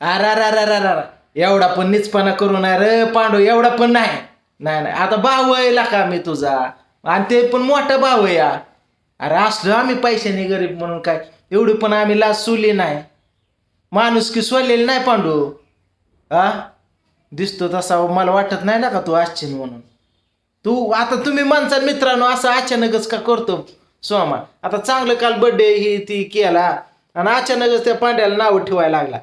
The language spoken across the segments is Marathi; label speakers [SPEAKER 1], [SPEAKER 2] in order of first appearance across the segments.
[SPEAKER 1] अरे अरे अरे अरे अरे एवढा पण निचपणा करू नाही रे पांडू एवढा पण नाही. नाही नाही. आता भाऊ आहे का मी तुझा. आणि ते पण मोठा भाऊ आहे या. अरे असलो आम्ही पैशाने गरीब म्हणून काय? एवढी पण आम्ही लाज सोली नाही. माणूस की सोडलेली नाही पांडू. हा दिसतो तसा मला वाटत नाही ना का तू आश्चिन म्हणून. तू आता तुम्ही माणसा मित्रांनो असं अचानकच का करतो? सोमा आता चांगलं काल बड्डे ही ती केला. आणि अचानकच त्या पांड्याला नाव ठेवायला लागला.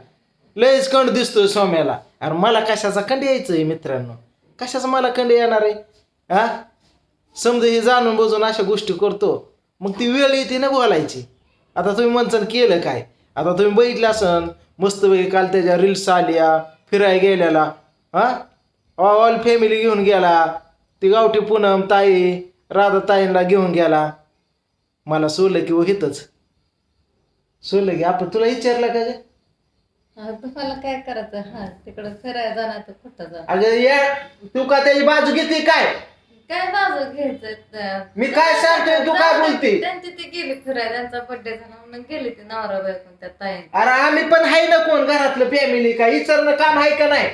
[SPEAKER 1] लयच कंड दिसतोय सोम्याला. अरे मला कशाचा कंड यायचं आहे मित्रांनो? कशाचा मला कंड येणार आहे? हा समजा हे जाणून बुजून अशा गोष्टी करतो मग ती वेळ येते ना बोलायची. आता तुम्ही म्हणसान केलं काय? आता तुम्ही बघितलं असन मस्तपैकी काल त्याच्या रील्स आल्या फिरायला गेल्याला हा ऑल फॅमिली घेऊन गेला. ती गावठी पूनम ताई राधा ताईंना घेऊन गेला. मला सोलं की व हितच. सोलं की आपण तुला विचारलं का
[SPEAKER 2] तुम्हाला काय करायचं? हा तिकडं फिरायला जाणार तर कुठं जा
[SPEAKER 1] अगं या तू का त्याची बाजू घेते काय?
[SPEAKER 2] काय बाजू घ्यायचं?
[SPEAKER 1] मी काय सांगतोय, तू काय बोलते?
[SPEAKER 2] त्यांची ती गेली फिरायला त्यांचा बर्थडे झाला म्हणून गेली ती नवरा बायको त्या ताई
[SPEAKER 1] अरे आम्ही पण आहे ना कोण घरातलं फॅमिली काय? विचारणं काम आहे का नाही?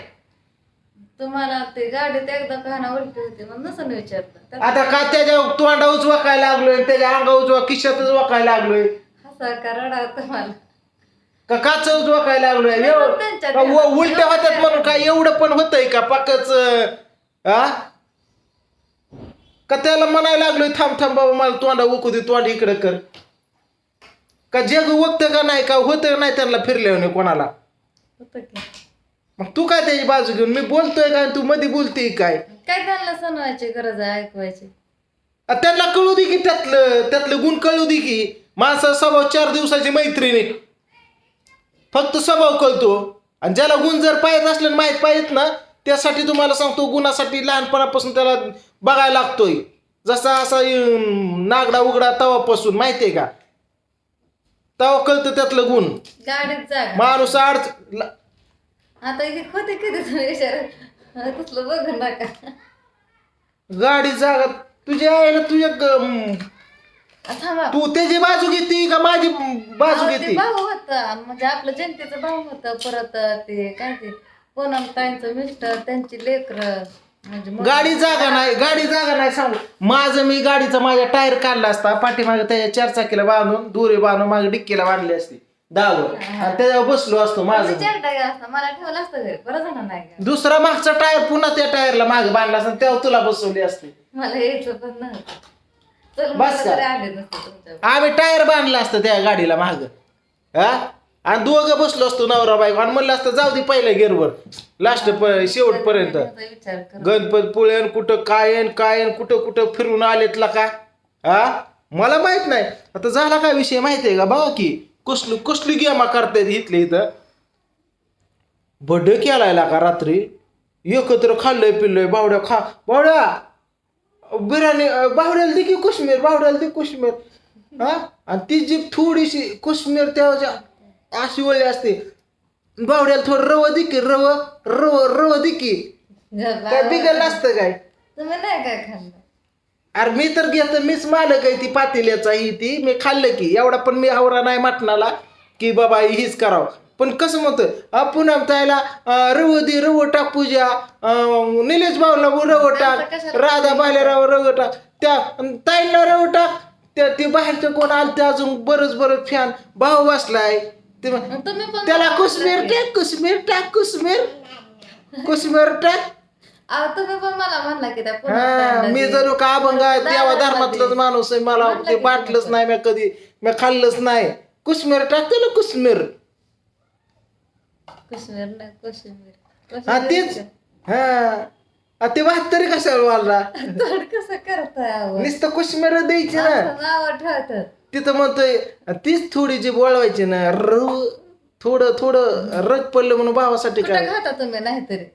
[SPEAKER 2] तुम्हाला ते गाडीत एकदा कहाणा उलटी होती म्हणून नसून विचारलं.
[SPEAKER 1] आता का त्याच्या तोंडा उचवाकायला लागलोय त्याच्या अंगा उजवा खिशातच वाकायला लागलोय?
[SPEAKER 2] हसा का रडा तुम्हाला?
[SPEAKER 1] का काच उजवाकायला लागलोय?
[SPEAKER 2] नाही,
[SPEAKER 1] एवढं-
[SPEAKER 2] पण त्यांच्या
[SPEAKER 1] का व-
[SPEAKER 2] ध्यानात
[SPEAKER 1] उलट्या
[SPEAKER 2] एवढं
[SPEAKER 1] होत्यात म्हणून काय एवढं पण होतंय का पाकच हा का त्याला म्हणायला लागलोय थांब थांब बाबा मला तोंडा उकू दे तोंड इकडे कर. का जग वक्त का नाही का होतं नाही त्यांना फिरल्यावर कोणाला?
[SPEAKER 2] होतं की.
[SPEAKER 1] मग तू काय त्याची बाजू घेऊन? मी बोलतोय काय तू मध्ये बोलते काय?
[SPEAKER 2] काय त्यांना सणवायची गरज आहे ऐकवायची?
[SPEAKER 1] आ, त्यांना कळू दे की त्यातलं त्यातलं गुण कळू दे की. माणसा स्वभाव चार दिवसाची मैत्रिणी फक्त स्वभाव कळतो. आणि ज्याला गुण जर पाहिजे असले माहीत पाहिजेत ना त्यासाठी तुम्हाला सांगतो गुणासाठी लहानपणापासून त्याला बघायला लागतोय. जसा असा नागडा उघडा तवापासून माहितीये का? तवा कळतं त्यातलं गुण. माणूस अडच
[SPEAKER 2] आता होते कधी बघू
[SPEAKER 1] गाडी जागा तुझ्या आईला तुझ्या
[SPEAKER 2] थांबा.
[SPEAKER 1] तू त्याची बाजू घेते का माझी बाजू
[SPEAKER 2] अहो, ते
[SPEAKER 1] घेते?
[SPEAKER 2] भाऊ होता. म्हणजे आपलं जनतेचं भाऊ होतं. परत ते काय ते पूनम ताईंचं मिस्टर त्यांची लेकर. म्हणजे मग-
[SPEAKER 1] गाडी जागा नाही गाडी जागा नाही सांगू. माझं मी गाडीचा माझ्या टायर काढला असता पाठीमागे त्याच्या चार चाकीला बांधून दोरे बांधून मागे डिक्कीला बांधली असती दावर. आणि त्याच्यावर बसलो असतो माझं.
[SPEAKER 2] विचार टाका असता मला ठेवलं असतं घरी. बरं झालं नाही का?
[SPEAKER 1] दुसरा मागचा टायर पुन्हा त्या टायरला मागे बांधला असता तेव्हा तुला बसवली असते.
[SPEAKER 2] मला यायचं पण नव्हतं. चल
[SPEAKER 1] बस
[SPEAKER 2] मला
[SPEAKER 1] का?
[SPEAKER 2] घरी आले नसते तुमच्या
[SPEAKER 1] आम्ही टायर बांधला असतं त्या गाडीला माग. हा? आणि दोघं बसलो असतो नवरा बायको. आणि म्हणलं असतं जाऊ दे पहिल्या गेअरवर लास्ट शेवटपर्यंत.
[SPEAKER 2] विचार कर.
[SPEAKER 1] गणपत पुळेन कुठं कायन कायन कुठं कुठं फिरून आलेतला का? हा? मला माहीत नाही. आता झाला काय विषय माहिती आहे का? बघा की कसली कसली गेमा करतायत इथले इथं. बर्थडे केलाय का रात्री? एकत्र खाल्लंय पिल्लंय बावड्या खा बावड्या! बिर्याणी बावड्याला दे की काश्मीर बावड्याला दे काश्मीर हा? आणि ती जी थोडीशी काश्मीर त्याच्या अशी वळी असते बावड्याला थोडं रव दे की रव रव रव दे की. काय बिघडलं असतं काय?
[SPEAKER 2] तुम्ही नाही काय खाल्लं?
[SPEAKER 1] अरे मी तर घेत मीच मालक आहे ती पातेल्याचा ही ती. मी खाल्लं की एवढा पण मी आवरा नाही मटणाला की बाबा हीच करावं. पण कसं म्हणतोय आपण त्याला रव दे रव टाक पूजा निलेश भाऊला रव टाक राधा बालेराव रव टाक त्या ताईला रव टाक त्या ते बाहेरचं कोण आलं ते अजून बरंच बरंच फॅन भाऊ बसलाय. ते त्याला कुश्मीर टाक कुश्मीर टाक कुश्मीर कुश्मीर टाक.
[SPEAKER 2] अहो, तुम्ही पण मला म्हणला की त्या पूनम
[SPEAKER 1] हा
[SPEAKER 2] ताईंना
[SPEAKER 1] मी. जर का अभंग आहे देवा धर्मातलंच. माणूस आहे मला ते
[SPEAKER 2] की
[SPEAKER 1] बाटलंच नाही. मी कधी मी खाल्लंच नाही. कुश्मीर टाकते ना कुश्मीर हा हा. आ, ते तरी कशाला वाढला?
[SPEAKER 2] तोड कसं करताय?
[SPEAKER 1] नुसतं कुश्मीर द्यायची ना.
[SPEAKER 2] असं नावं ठेवतात
[SPEAKER 1] तिथं म्हणतोय तीच थोडी जी बोळवायची ना रव थोडं थोडं रग पडलं म्हणून भावासाठी काय?
[SPEAKER 2] खाता तुम्ही नाहीतरी?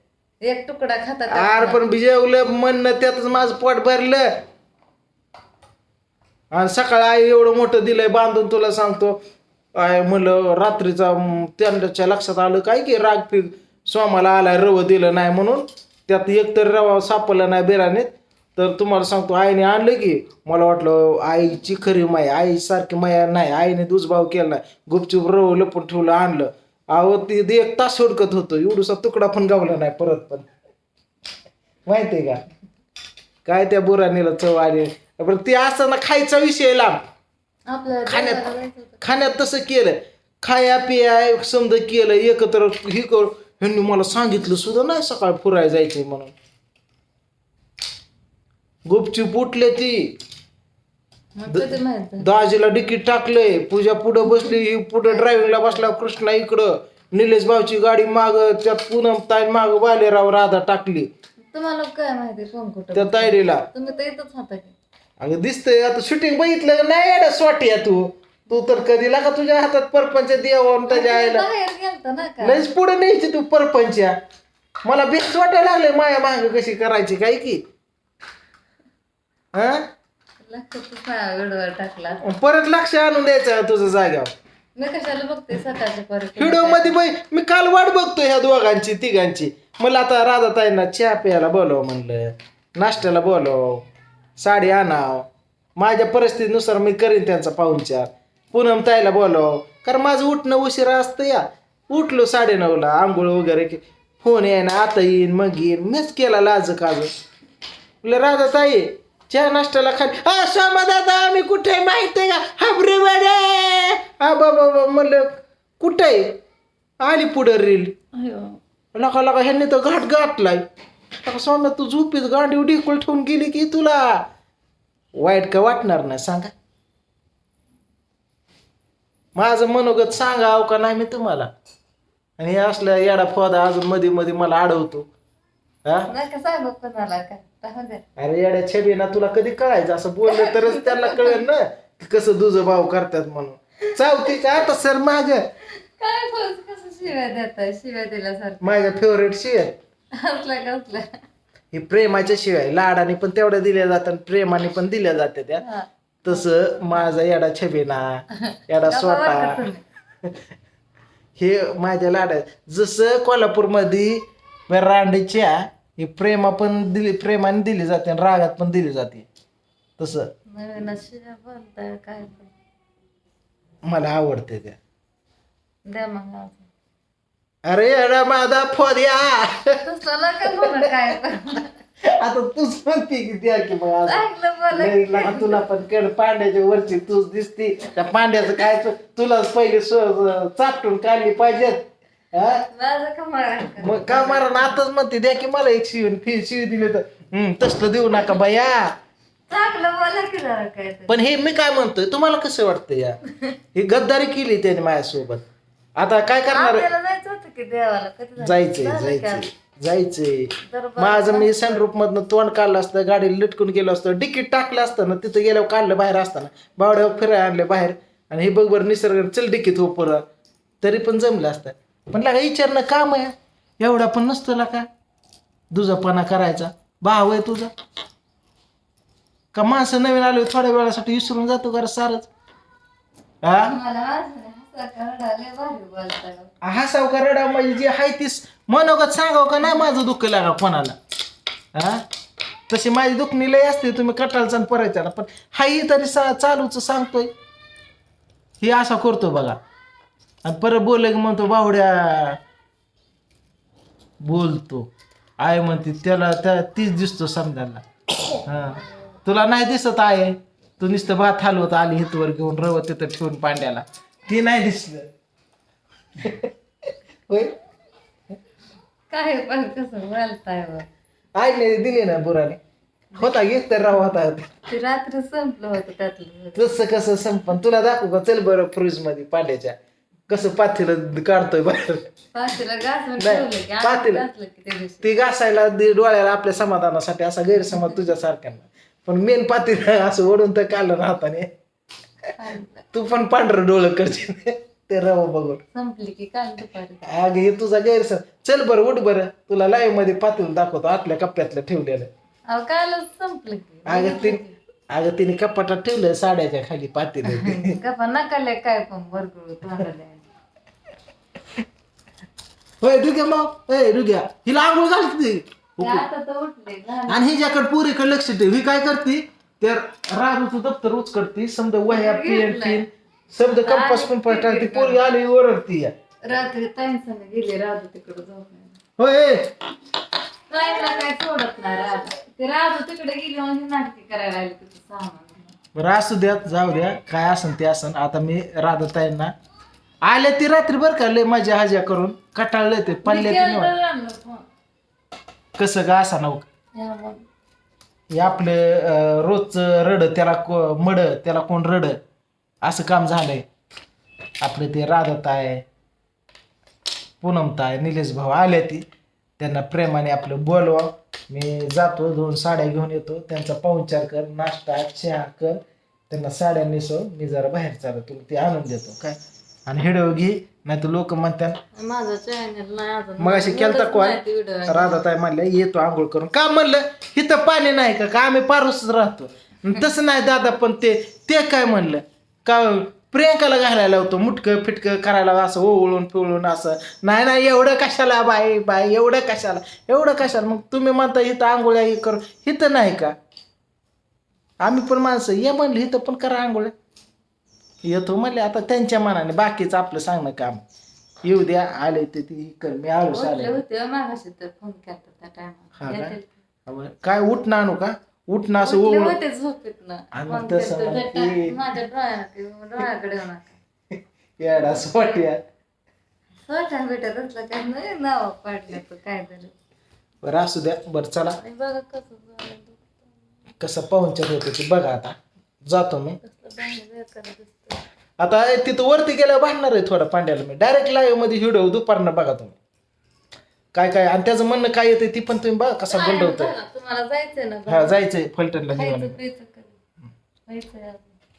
[SPEAKER 2] एक तुकडा खाता
[SPEAKER 1] आर पण बिजवलं म्हणणं त्यातच माझं पोट भरलं. आणि सकाळी आई एवढं मोठं दिलंय बांधून तुला सांगतो. आय म्हणलं रात्रीचा त्यांच्या लक्षात आलं काय की राग पीक सोमाला आला रव दिलं नाही म्हणून. त्यात एकतर रवा सापडला नाही बेरानेत. तर तुम्हाला सांगतो आईने आणलं की मला वाटलं आईची खरी माय आई सारखी माया नाही आईने दुजभाव केला नाही. गुपचूप रव लपून ठेवलं आणलं. अहो ते एक तास हुडकत होतो. एवढूसा तुकडा पण गावला नाही परत पण. माहितीये का? काय त्या बुराणीला चव आली. बरं ते असताना खायचा विषय लांब. खाण्यात-
[SPEAKER 2] देवाला जायचं होतं.
[SPEAKER 1] खाण्यात तसं केलं खाया पिया समजा केलं एकत्र हे कर. ह्यांनी मला सांगितलं सुद्धा नाही सकाळ फुराय जायचंय म्हणून. गुपचूप उठले ती.
[SPEAKER 2] मग कधी माहीत झालं?
[SPEAKER 1] दाजीला डिकीट टाकलंय. पूजा पुढं बसली ही पुढं ड्रायव्हिंगला बसला कृष्णा इकडं. निलेश भाऊची गाडी माग त्यात पूनम ताई माग बालेराव राधा टाकली.
[SPEAKER 2] तुम्हाला काय माहिती कोण कुठं
[SPEAKER 1] त्या तायडीला
[SPEAKER 2] तुम्ही तर इथंच होता की.
[SPEAKER 1] अगं दिसतंय आता शूटिंग बघितलं नाही येडा स्वाटी आहे तू. तू तर कधी लागा तुझ्या हातात परपंच देवा त्याच्या आईला.
[SPEAKER 2] बाहेर गेलता ना का?
[SPEAKER 1] लयच पुढे न्यायची तू परपंच्या मला बेस्ट वाटायला लागले माया माग कशी करायची काय की? हा?
[SPEAKER 2] टाकला.
[SPEAKER 1] परत लक्ष आणून द्यायचं तुझं जाग्यावर
[SPEAKER 2] मी कशाला बघते सकाळच्या परत
[SPEAKER 1] व्हिडिओमध्ये बाई मी काल वाट बघतो ह्या दोघांची तिघांची. मला आता राधाताईंना चहा प्यायला बोलव म्हणलं. नाश्त्याला बोलव. साडी आणाव. माझ्या परिस्थितीनुसार मी करीन त्यांचा पाहुणचार. पूनम ताईला बोलव कारण माझं उठणं उशिरा असतं या. उठलो साडेनऊला आंघोळ वगैरे की फोन आहे ना आता येईन मग येईन. मीच केला लाज काज म्हणलं राधाताई चहा नाश्त्याला खाली हा सोमा दादा आम्ही कुठे माहिती आहे का हाबरे बडे हा बाबा म्हणलं कुठे आहे? आली पुढं रील. लका लका ह्यांनी तर घाट गाठलाय. स्वामी तू झोपीत गांडी ढिकूल ठेवून गेली की तुला. वाईट का वाटणार नाही सांगा. माझं मनोगत सांगाव का नाही मी तुम्हाला. आणि हे असल्या येडा फोदा अजून मध्ये मध्ये मला अडवतो हा?
[SPEAKER 2] सांगू कोणाला राहू.
[SPEAKER 1] अरे येड्या छबी ना तुला कधी कळायचं? असं बोललं तरच त्यांना कळेल ना की कसं दुजं भाव करतात म्हणून. चावती का आता सर माझ्या.
[SPEAKER 2] काय बोल कसं शिव्या देताय? शिव्या दिल्यासारखं.
[SPEAKER 1] माझ्या फेवरेट शिवाय.
[SPEAKER 2] कसला
[SPEAKER 1] ही प्रेमाच्या शिवाय लाडाने पण तेवढ्या दिल्या जातात आणि प्रेमाने पण दिल्या जाते त्या
[SPEAKER 2] हा.
[SPEAKER 1] तसं माझा येडा छबीना येडा
[SPEAKER 2] वाटत तुम्ही.
[SPEAKER 1] हे माझ्या लाडा जसं कोल्हापूरमध्ये रांडीच्या ही प्रेमा पण दिली प्रेमाने दिली जाते आणि रागात पण दिली जाते तसं
[SPEAKER 2] नवीन शिव्या बोलताय काय पण.
[SPEAKER 1] मला आवडते त्या
[SPEAKER 2] द्या मग.
[SPEAKER 1] अरे येडा माझा फोद्या
[SPEAKER 2] काय?
[SPEAKER 1] आता तूच म्हणते की द्या की मग आज.
[SPEAKER 2] चांगलं बोला.
[SPEAKER 1] तुला पण कड पांड्याच्या वरची तूच दिसती. त्या पांड्याचं काय तू- तुलाच पहिले स्व- चापटून काढली पाहिजेत. हा?
[SPEAKER 2] माझं का मला
[SPEAKER 1] मग का मारा ना आताच म्हणते द्या की मला एक शिवून फी शिवी दिली तर. हम्म तसलं देऊ नका बाया
[SPEAKER 2] चांगलं बोला की जरा काय तरी.
[SPEAKER 1] पण हे मी काय म्हणतोय तुम्हाला कसं वाटतं या? ही गद्दारी केली त्याने माझ्यासोबत. आता काय करणार?
[SPEAKER 2] आपल्याला देवाला कधी?
[SPEAKER 1] जायचंय
[SPEAKER 2] झालं की?
[SPEAKER 1] जायचंय
[SPEAKER 2] आज?
[SPEAKER 1] जायचंय
[SPEAKER 2] दरबार
[SPEAKER 1] माझं मी सनरूप मधनं तोंड काढलं असतं गाडी लटकून गेलो असतं तिकीट टाकलं असतं ना तिथं गेल्यावर काढलं बाहेर असताना. बावड्यावर फिरायला आणले बाहेर. आणि हे बघ बरं निसर्ग चल डिकीत हो परत तरी पण जमलं असतं. पण लागा विचारणं काम आहे. एवढा पण नसतो का दुजापणा करायचा. भाव आहे तुझा. का माणसं नवीन आले थोड्या वेळासाठी विसरून जातो का रे सारच? हा
[SPEAKER 2] मला हा सावकार
[SPEAKER 1] हसाव का रडा म्हणजे जे आहे तीच. मनोगत सांगाव का नाही माझं दुःख लागा कोणाला? हा? तशी माझी दुखणी लय असते तुम्ही कटाळचा आणि परायचा पण हाही तरी सा चालूच सांगतोय. हे असा करतो बघा. आणि परत बोल की म्हणतो बावड्या बोलतो. आहे म्हणते त्याला त्या तीच दिसतो समजायला. हा. तुला नाही दिसत आहे. तू नुसतं भात हलवत आली हितवर घेऊन रवत तिथं ठेवून पांड्याला. ती नाही दिसलं. होय?
[SPEAKER 2] काय पण कसं बोलताय बा.
[SPEAKER 1] आईने दिली ना बुराने होता एक तर राव होता
[SPEAKER 2] ते रात्री संपलं होतं त्यातलं.
[SPEAKER 1] तसं कसं संपन. तुला दाखवू का? चल बरं फ्रीजमध्ये पांड्याच्या कसं पाथीला काढतोय बाहेर.
[SPEAKER 2] पाचीला घासून
[SPEAKER 1] नाही,
[SPEAKER 2] ठेवलं की आम्ही
[SPEAKER 1] पातेलं.
[SPEAKER 2] घासलं की त्या दिवशी.
[SPEAKER 1] ती घासायला दे डोळ्याला आपल्या समाधानासाठी असा गैरसमज तुझ्या सारख्यांना पण मेन पातीला असं ओढून तर काढलं ना हाताने. तू पण पांढरं डोळं करशील ते रवा बघून.
[SPEAKER 2] संपली की काल दुपारी.
[SPEAKER 1] अगं हे तुझा गैरसमज. चल बरं उठ बरं. तुला लाईव्हमध्ये पातील दाखवतो आतल्या कप्प्यातलं ठेवलेलं.
[SPEAKER 2] अहो कालच संपलं की.
[SPEAKER 1] अगं ती अगं तिने कपाटात ठेवलं साड्याच्या खाली पातील.
[SPEAKER 2] गप्पा नकाले काय पण बरगळ तोंडाला.
[SPEAKER 1] होय रुग्या माव. होय रुग्या हिला आंघोळ घालते.
[SPEAKER 2] ते आता तर उठले लहान.
[SPEAKER 1] आणि हिच्याकडे पुरीकडे लक्ष ठेव. ही काय करते? तर राजूचं दप्तर उचकडती समजा वह्या पेन पेन समजा कंपास पण टाकते पोरी आली ओरडती या.
[SPEAKER 2] रात्री ताईंसंग गेले राजू तिकडे झोपायला.
[SPEAKER 1] होय.
[SPEAKER 2] ताईंना काय सोडत नाही राजू. ते राजू तिकडे गेली म्हणजे नाटकी करायला लागली तिचं सामान.
[SPEAKER 1] बरं असू द्या जाऊ द्या काय असन ते असन. आता मी राधाताईंना आल्या ती रात्री बरं का लय माझ्या हाज्या करून. कटाळले ते पडले ते निवांत. कसं का असा नव्हतं हे आपलं रोजचं रड त्याला को मड त्याला कोण रड? असं काम झालंय. आपलं ते राधाताय पूनमताय निलेश भाऊ आले ती. त्यांना प्रेमाने आपलं बोलवा. मी जातो दोन साड्या घेऊन येतो. त्यांचा पाहुणचार कर नाश्ता चहा कर. त्यांना साड्या नेसो मी जरा बाहेर चालतो. तुला ते आणून देतो. काय? आणि हिडो घे नाही तर लोक म्हणतात
[SPEAKER 2] माझं चॅनल नाही अजून.
[SPEAKER 1] मग अशी केलता कॉल राधाताई म्हणल्या येतो आंघोळ करून. का म्हणलं इथं पाणी नाही का? का आम्ही पारूसच राहतो. तसं नाही दादा पण ते ते काय म्हणलं? का प्रियंकाला घालायला होतो मुटकं फिटकं करायला असं ओवळून पिवळून असं. नाही नाही एवढं कशाला बाई बाई एवढं कशाला? एवढं कशाला? मग तुम्ही म्हणता इथं आंघोळ्या हे करू. इथं नाही का? आम्ही पण माणसं ये म्हणलं इथं पण करा आंघोळ्या येतो म्हणले आता त्यांच्या मनाने बाकीचं आपलं सांगणं काम. येऊ द्या आले ते ती कर मी आलोच आले.
[SPEAKER 2] केला त्या
[SPEAKER 1] हा का? अबे, काय उठणं आणू का? उठणं असं
[SPEAKER 2] झोपेत
[SPEAKER 1] आणि मग तसं म्हणते. येडा
[SPEAKER 2] असलं काय नाही नाव पाडलं तर काय
[SPEAKER 1] बरं असू द्या. बरं चला.
[SPEAKER 2] आणि बघा कसं झालं.
[SPEAKER 1] कसं पाहुणचार होतं ते बघा आता. जातो मी. आता तिथं वरती गेल्यावर भांडणार आहे थोडं पांड्याला मी. डायरेक्ट लाईव्हमध्ये व्हिडिओ दुपारनं बघा तुम्ही. काय काय? आणि त्याचं म्हणणं काय येते ती पण तुम्ही बघा कसा गंडवतोय.
[SPEAKER 2] तुम्हाला जायचंय ना
[SPEAKER 1] हा जायचंय फलटणला?
[SPEAKER 2] जायचंय.